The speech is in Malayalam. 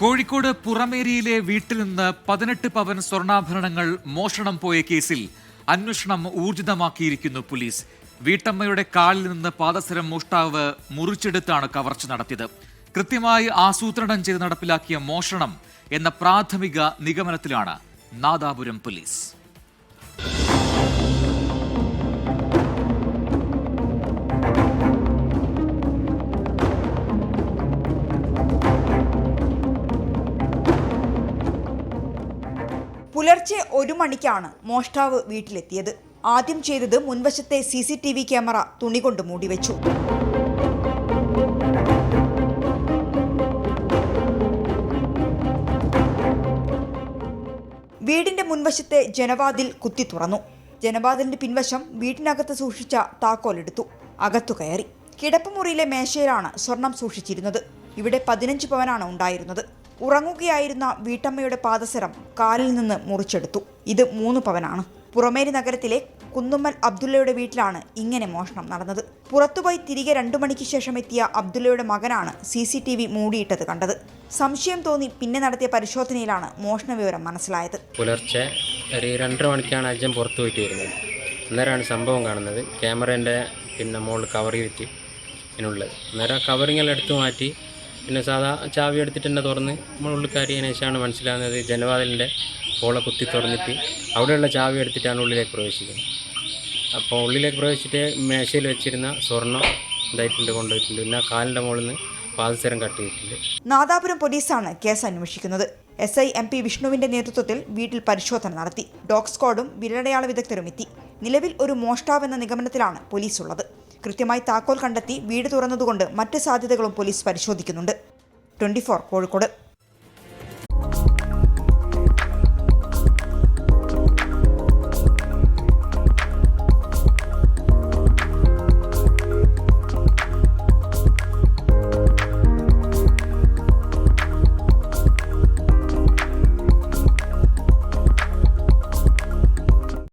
കോഴിക്കോട് പുറമേരിയിലെ വീട്ടിൽ നിന്ന് പതിനെട്ട് പവൻ സ്വർണാഭരണങ്ങൾ മോഷണം പോയ കേസിൽ അന്വേഷണം ഊർജിതമാക്കിയിരിക്കുന്നു പോലീസ്. വീട്ടമ്മയുടെ കാലിൽ നിന്ന് പാദസരം മോഷ്ടാവ് മുറിച്ചെടുത്താണ് കവർച്ച നടത്തിയത്. കൃത്യമായി ആസൂത്രണം ചെയ്ത് നടപ്പിലാക്കിയ മോഷണം എന്ന പ്രാഥമിക നിഗമനത്തിലാണ് നാദാപുരം പോലീസ്. പുലർച്ചെ ഒരു മണിക്കാണ് മോഷ്ടാവ് വീട്ടിലെത്തിയത്. ആദ്യം ചെയ്തത് മുൻവശത്തെ C C T V camera തുണികൊണ്ട് മൂടിവെച്ചു. വീടിന്റെ മുൻവശത്തെ ജനവാതിൽ കുത്തി തുറന്നു. ജനവാതിലിന്റെ പിൻവശം വീട്ടിനകത്ത് സൂക്ഷിച്ച താക്കോലെടുത്തു. അകത്തു കയറി. കിടപ്പുമുറിയിലെ മേശയിലാണ് സ്വർണം സൂക്ഷിച്ചിരുന്നത്. ഇവിടെ പതിനഞ്ച് പവനാണ് ഉണ്ടായിരുന്നത്. ഉറങ്ങുകയായിരുന്ന വീട്ടമ്മയുടെ പാദസരം കാലിൽ നിന്ന് മുറിച്ചെടുത്തു. ഇത് മൂന്ന് പവനാണ്. പുറമേരി നഗരത്തിലെ കുന്നുമ്മൽ അബ്ദുള്ളയുടെ വീട്ടിലാണ് ഇങ്ങനെ മോഷണം നടന്നത്. പുറത്തുപോയി തിരികെ രണ്ടു മണിക്ക് ശേഷം എത്തിയ അബ്ദുള്ളയുടെ മകനാണ് സി സി ടി വി മൂടിയിട്ടത് കണ്ടത്. സംശയം തോന്നി പിന്നെ നടത്തിയ പരിശോധനയിലാണ് മോഷണ വിവരം മനസ്സിലായത്. പുലർച്ചെ ഒരു രണ്ടര മണിക്കാണ് അച്ഛൻ പുറത്തു പോയിട്ട് വരുന്നത് അന്നേരമാണ് സംഭവം കാണുന്നത്. ക്യാമറേന്റെ പിന്നെ മോൾ കവർ ചെയ്തിട്ട് ഇതിനുള്ളത് അന്നേരം കവറിങ്ങെല്ലാം എടുത്തു മാറ്റി പിന്നെ സാധാ ചാവി എടുത്തിട്ട് തന്നെ തുറന്ന് നമ്മൾ ഉള്ളിൽ കയറിയതിനു ശേഷമാണ് മനസ്സിലാകുന്നത് ജനവാതിലിന്റെ പോള കുത്തി തുറന്നിട്ട് അവിടെയുള്ള ചാവി എടുത്തിട്ടാണ് ഉള്ളിലേക്ക് പ്രവേശിക്കുന്നത്. അപ്പോൾ ഉള്ളിലേക്ക് പ്രവേശിച്ചിട്ട് മേശയിൽ വെച്ചിരുന്ന സ്വർണം ഇതായിട്ടുണ്ട് കൊണ്ടുപോയിട്ടുണ്ട്. പിന്നെ കാലിന്റെ മുകളിൽ നിന്ന് പാദസരം കട്ട് ചെയ്തിട്ടുണ്ട്. നാദാപുരം പോലീസാണ് കേസ് അന്വേഷിക്കുന്നത്. എസ് ഐ എം പി വിഷ്ണുവിന്റെ നേതൃത്വത്തിൽ വീട്ടിൽ പരിശോധന നടത്തി. ഡോഗ് സ്ക്വാഡും വിരടയാള വിദഗ്ധരും എത്തി. നിലവിൽ ഒരു മോഷ്ടാവെന്ന നിഗമനത്തിലാണ് പോലീസ് ഉള്ളത് കൃത്യമായി താക്കോൽ കണ്ടെത്തി വീട് തുറന്നതുകൊണ്ട് മറ്റ് സാധ്യതകളും പോലീസ് പരിശോധിക്കുന്നുണ്ട്. ട്വന്റി കോഴിക്കോട്.